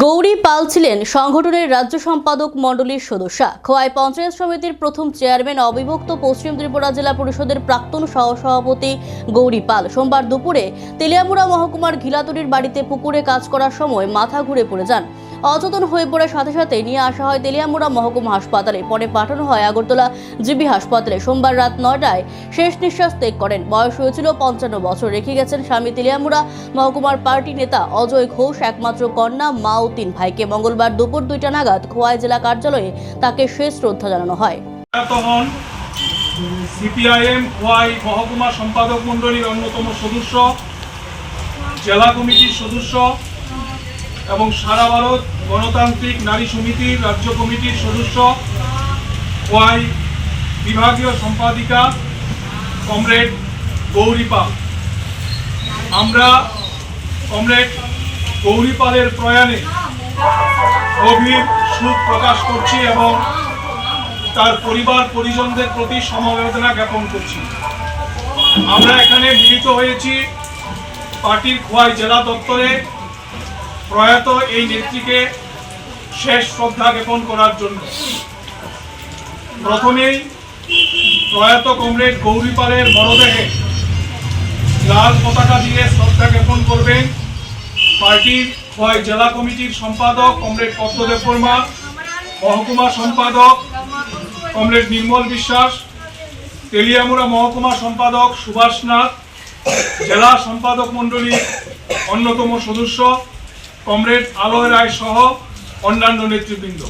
গৌরী পাল ছিলেন সংগঠনের রাজ্য সম্পাদক মণ্ডলীর সদস্যা। খোয়াই পঞ্চায়েত সমিতির প্রথম চেয়ারম্যান, অবিভক্ত পশ্চিম ত্রিপুরা জেলা পরিষদের প্রাক্তন সহসভাপতি গৌরী পাল। সোমবার দুপুরে তেলিয়ামুড়া মহকুমার ঘিলাতরির বাড়িতে পুকুরে কাজ করার সময় মাথা ঘুরে পড়ে যান। অচেতন হয়ে পড়ার সাথে সাথে নিয়ে আসা হয় তেলিয়ামুড়া মহকুমা হাসপাতালে। পরে পাঠানো হয় আগরতলা জিবি হাসপাতালে। সোমবার রাত নয়টায় শেষ নিঃশ্বাস ত্যাগ করেন। বয়স হয়েছিল পঞ্চান্ন বছর। রেখে গেছেন স্বামী তেলিয়ামুড়া মহকুমার পার্টি নেতা অজয় ঘোষ, একমাত্র কন্যা মা ও তিন ভাইকে। মঙ্গলবার দুপুর দুইটা নাগাদ খোয়াই জেলা কার্যালয়ে তাকে শেষ শ্রদ্ধা জানানো হয়। তখন সিপিআইএম খোয়াই মহকুমা সম্পাদক মণ্ডলীর অন্যতম সদস্য, জেলা কমিটির সদস্য এবং সারা ভারত গণতান্ত্রিক নারী সমিতির রাজ্য কমিটির সদস্য খোয়াই বিভাগীয় সম্পাদিকা কমরেড গৌরীপাল আমরা কমরেড গৌরীপালের প্রয়াণে গভীর সুখ প্রকাশ করছি এবং তার পরিবার পরিজনদের প্রতি সমবেদনা জ্ঞাপন করছি। আমরা এখানে মিলিত হয়েছি পার্টির খোয়াই জেলা দপ্তরে প্রয়াত এই নেত্রীকে শেষ শ্রদ্ধা জ্ঞাপন করার জন্য। প্রথমেই প্রয়াত কমরেড গৌরীপালের মরদেহে লাল পতাকা দিয়ে শ্রদ্ধা জ্ঞাপন করবেন পার্টির হয় জেলা কমিটির সম্পাদক কমরেড পদ্মদেব বর্মা, মহকুমা সম্পাদক কমরেড নির্মল বিশ্বাস, তেলিয়ামুড়া মহকুমা সম্পাদক সুভাষ নাথ, জেলা সম্পাদক মণ্ডলীর অন্যতম সদস্য কমরেড আলোয় রায় সহ অন্যান্য নেতৃবৃন্দ।